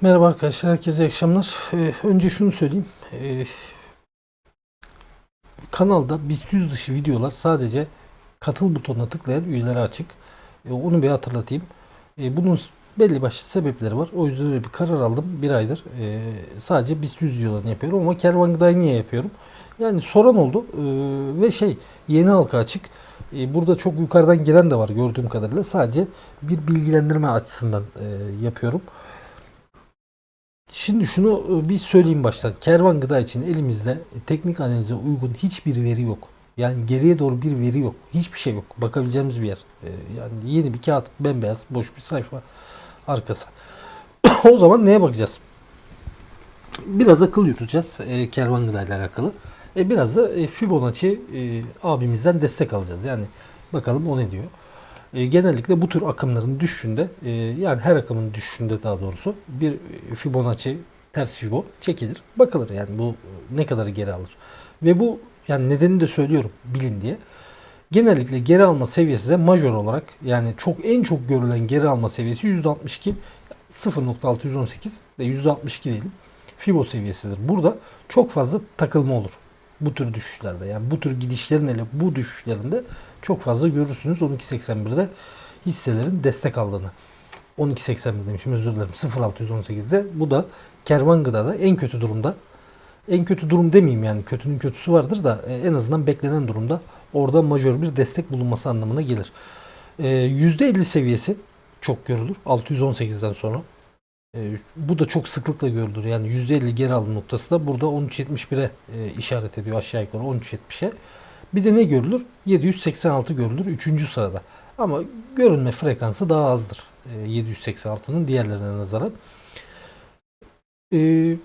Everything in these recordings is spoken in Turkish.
Merhaba arkadaşlar, herkese iyi akşamlar. Ee, önce şunu söyleyeyim. Ee, kanalda BIST 100 dışı videolar sadece katıl butonuna tıklayan üyelere açık. Ee, onu bir hatırlatayım. Ee, bunun belli başlı sebepleri var. O yüzden öyle bir karar aldım. Bir aydır ee, sadece BIST 100 videolarını yapıyorum ama Kervan Gıda'yı niye yapıyorum? Yani soran oldu Ee, ve şey yeni halka açık. Ee, burada çok yukarıdan giren de var gördüğüm kadarıyla. Sadece bir bilgilendirme açısından ee, yapıyorum. Şimdi şunu e, bir söyleyeyim baştan. Kervan gıda için elimizde teknik analize uygun hiçbir veri yok. Yani geriye doğru bir veri yok. Hiçbir şey yok. Bakabileceğimiz bir yer. E, Yani yeni bir kağıt, bembeyaz, boş bir sayfa arkası. o zaman neye bakacağız? Biraz akıl yürüteceğiz e, kervan gıda ile alakalı. E, biraz da e, Fibonacci e, abimizden destek alacağız. Yani bakalım o ne diyor. E, genellikle bu tür akımların düşüşünde e, yani her akımın düşüşünde daha doğrusu bir Fibonacci ters Fibo çekilir. Bakılır yani bu e, ne kadar geri alır. Ve bu yani nedenini de söylüyorum bilin diye. Genellikle geri alma seviyesi de majör olarak yani çok en çok görülen geri alma seviyesi %62 0.618 ve %62 diyelim. Fibo seviyesidir. Burada çok fazla takılma olur. Bu tür düşüşlerde yani bu tür gidişlerin hele bu düşüşlerinde çok fazla görürsünüz 12.81'de hisselerin destek aldığını. 12.81 demişim özür dilerim 0.618'de bu da kervan gıdada en kötü durumda. En kötü durum demeyeyim yani kötünün kötüsü vardır da e, en azından beklenen durumda orada majör bir destek bulunması anlamına gelir. E, %50 seviyesi çok görülür 618'den sonra. E, bu da çok sıklıkla görülür. Yani %50 geri alım noktası da burada 13.71'e e, işaret ediyor aşağı yukarı 13.70'e. Bir de ne görülür? 786 görülür 3. sırada. Ama görünme frekansı daha azdır. E, 786'nın diğerlerine nazaran. E,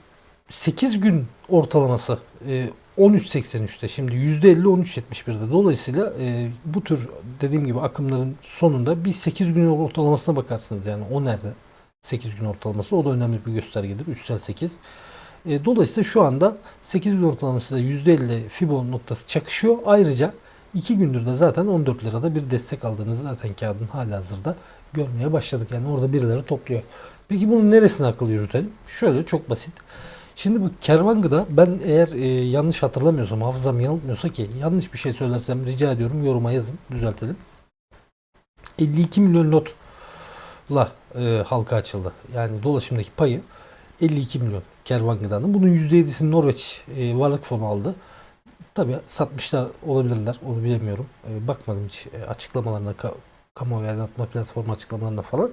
8 gün ortalaması e, 13.83'te şimdi %50 13.71'de dolayısıyla e, bu tür dediğim gibi akımların sonunda bir 8 gün ortalamasına bakarsınız yani o nerede 8 gün ortalaması o da önemli bir göstergedir. Üstel 8 e, dolayısıyla şu anda 8 gün ortalaması da %50 Fibo noktası çakışıyor. Ayrıca 2 gündür de zaten 14 lirada bir destek aldığınızı zaten kağıdın hala hazırda görmeye başladık. Yani orada birileri topluyor. Peki bunun neresine akıl yürütelim? Şöyle çok basit. Şimdi bu kervan gıda ben eğer e, yanlış hatırlamıyorsam hafızam yanıltmıyorsa ki yanlış bir şey söylersem rica ediyorum yoruma yazın düzeltelim. 52 milyon lotla e, halka açıldı. Yani dolaşımdaki payı 52 milyon kervan gıdanın. Bunun %7'sini Norveç e, varlık fonu aldı. Tabi satmışlar olabilirler onu bilemiyorum. E, bakmadım hiç e, açıklamalarına ka- kamuoyu aydınlatma platformu açıklamalarına falan.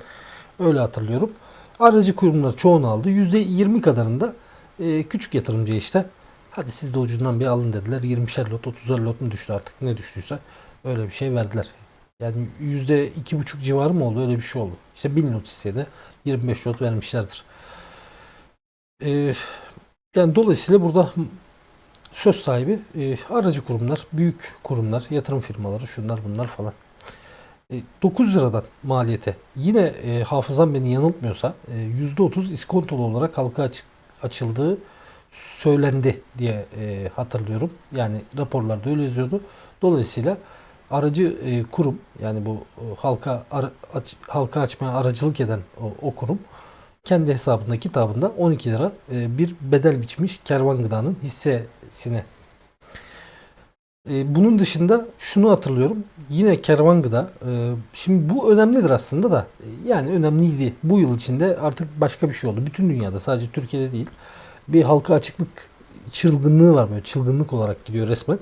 Öyle hatırlıyorum. Aracı kurumlar çoğunu aldı. %20 kadarında e, küçük yatırımcı işte hadi siz de ucundan bir alın dediler. 20'şer lot 30'er lot mu düştü artık ne düştüyse öyle bir şey verdiler. Yani yüzde iki buçuk civarı mı oldu öyle bir şey oldu. İşte 1000 lot hissede 25 lot vermişlerdir. E, yani dolayısıyla burada söz sahibi e, aracı kurumlar, büyük kurumlar, yatırım firmaları, şunlar bunlar falan. E, 9 liradan maliyete yine e, hafızam beni yanıltmıyorsa e, %30 iskontolu olarak halka açık açıldığı söylendi diye e, hatırlıyorum. Yani raporlarda öyle yazıyordu. Dolayısıyla aracı e, kurum yani bu e, halka ar, aç, halka açmaya aracılık eden o, o kurum kendi hesabında kitabında 12 lira e, bir bedel biçmiş kervan gıdanın hissesine. E, bunun dışında şunu hatırlıyorum. Yine kervan gıda. E, şimdi bu önemlidir aslında da. e, Yani önemliydi. Bu yıl içinde artık başka bir şey oldu. Bütün dünyada sadece Türkiye'de değil. Bir halka açıklık çılgınlığı var böyle. Çılgınlık olarak gidiyor resmen.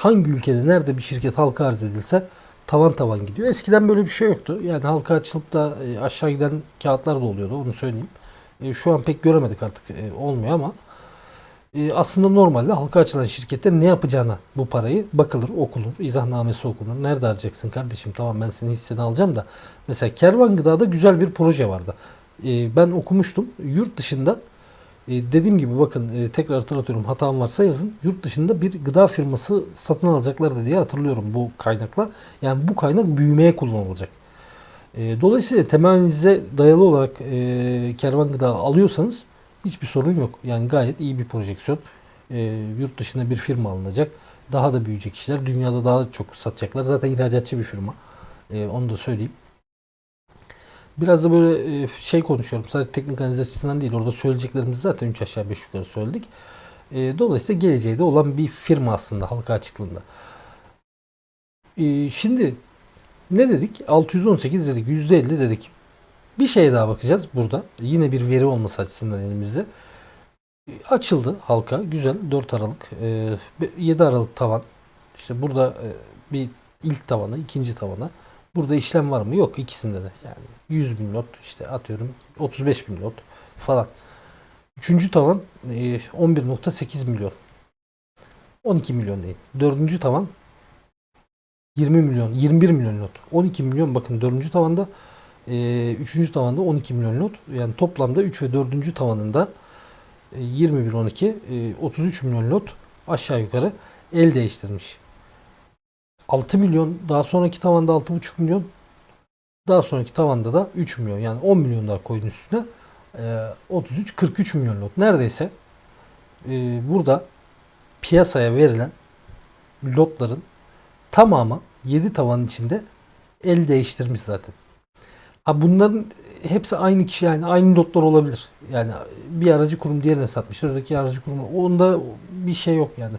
Hangi ülkede nerede bir şirket halka arz edilse tavan tavan gidiyor. Eskiden böyle bir şey yoktu. Yani halka açılıp da e, aşağı giden kağıtlar da oluyordu onu söyleyeyim. E, Şu an pek göremedik artık e, olmuyor ama aslında normalde halka açılan şirkette ne yapacağına bu parayı bakılır, okunur, izahnamesi okunur. Nerede harcayacaksın kardeşim? Tamam ben senin hisseni alacağım da. Mesela Kervan Gıda'da güzel bir proje vardı. Ben okumuştum. Yurt dışında e, dediğim gibi bakın e, tekrar hatırlatıyorum hatam varsa yazın. Yurt dışında bir gıda firması satın alacaklardı diye hatırlıyorum bu kaynakla. Yani bu kaynak büyümeye kullanılacak. E, dolayısıyla temelinize dayalı olarak e, kervan gıda alıyorsanız hiçbir sorun yok. Yani gayet iyi bir projeksiyon. E, yurt dışında bir firma alınacak. Daha da büyüyecek işler. Dünyada daha çok satacaklar. Zaten ihracatçı bir firma. Onu da söyleyeyim. Biraz da böyle e, şey konuşuyorum. Sadece teknik analiz açısından değil. Orada söyleyeceklerimizi zaten 3 aşağı 5 yukarı söyledik. E, Dolayısıyla geleceği de olan bir firma aslında halka açıklığında. E, Şimdi ne dedik? 618 dedik. %50 dedik. Bir şeye daha bakacağız burada. Yine bir veri olması açısından elimizde. Açıldı halka. Güzel. 4 Aralık. e, 7 Aralık tavan. İşte burada bir ilk tavana, ikinci tavana. Burada işlem var mı? Yok ikisinde de. Yani 100 bin lot işte atıyorum 35 bin lot falan. Üçüncü tavan e, 11.8 milyon. 12 milyon değil. Dördüncü tavan 20 milyon, 21 milyon lot. 12 milyon bakın dördüncü tavanda e, üçüncü tavanda 12 milyon lot. Yani toplamda 3 ve dördüncü tavanında e, 21, 12, e, 33 milyon lot aşağı yukarı el değiştirmiş. 6 milyon daha sonraki tavanda 6,5 milyon daha sonraki tavanda da 3 milyon yani 10 milyon daha koyun üstüne Ee, 33 43 milyon lot neredeyse e, burada piyasaya verilen lotların tamamı 7 tavanın içinde el değiştirmiş zaten. Ha bunların hepsi aynı kişi yani aynı lotlar olabilir. Yani bir aracı kurum diğerine satmış. Öteki aracı kurum. Onda bir şey yok yani.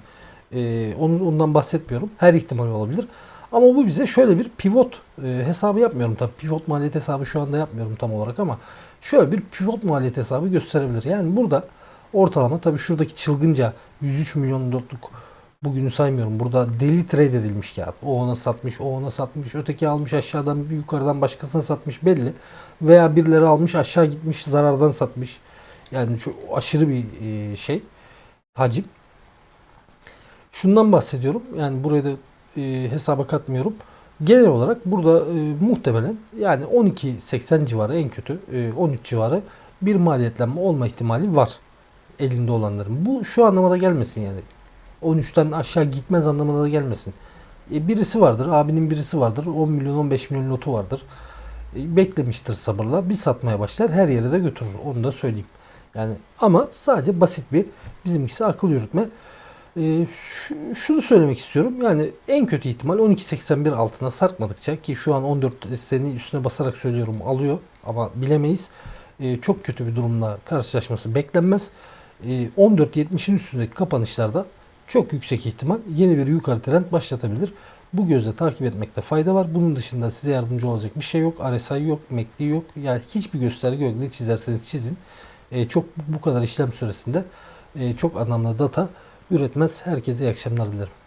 Onun, ondan bahsetmiyorum. Her ihtimal olabilir. Ama bu bize şöyle bir pivot e, hesabı yapmıyorum tabii. Pivot maliyet hesabı şu anda yapmıyorum tam olarak ama şöyle bir pivot maliyet hesabı gösterebilir. Yani burada ortalama tabii şuradaki çılgınca 103 milyon lotluk bugünü saymıyorum. Burada deli trade edilmiş kağıt. O ona satmış, o ona satmış, öteki almış aşağıdan yukarıdan başkasına satmış belli. Veya birileri almış aşağı gitmiş zarardan satmış. Yani şu aşırı bir e, şey hacim. Şundan bahsediyorum. Yani burayı da e, hesaba katmıyorum. Genel olarak burada e, muhtemelen yani 12.80 civarı en kötü e, 13 civarı bir maliyetlenme olma ihtimali var elinde olanların. Bu şu anlamada gelmesin yani. 13'ten aşağı gitmez anlamına da gelmesin. E, birisi vardır, abinin birisi vardır. 10 milyon 15 milyon notu vardır. E, beklemiştir sabırla. Bir satmaya başlar her yere de götürür. Onu da söyleyeyim. Yani ama sadece basit bir bizimkisi akıl yürütme. E, şu- şunu söylemek istiyorum. Yani en kötü ihtimal 12.81 altına sarkmadıkça ki şu an 14 desteğinin üstüne basarak söylüyorum alıyor ama bilemeyiz. E, çok kötü bir durumla karşılaşması beklenmez. E, 14.70'in üstündeki kapanışlarda çok yüksek ihtimal yeni bir yukarı trend başlatabilir. Bu gözle takip etmekte fayda var. Bunun dışında size yardımcı olacak bir şey yok. RSI yok, MACD yok. Yani hiçbir gösterge yok. Ne çizerseniz çizin. E, çok bu kadar işlem süresinde e, çok anlamlı data üretmez. Herkese iyi akşamlar dilerim.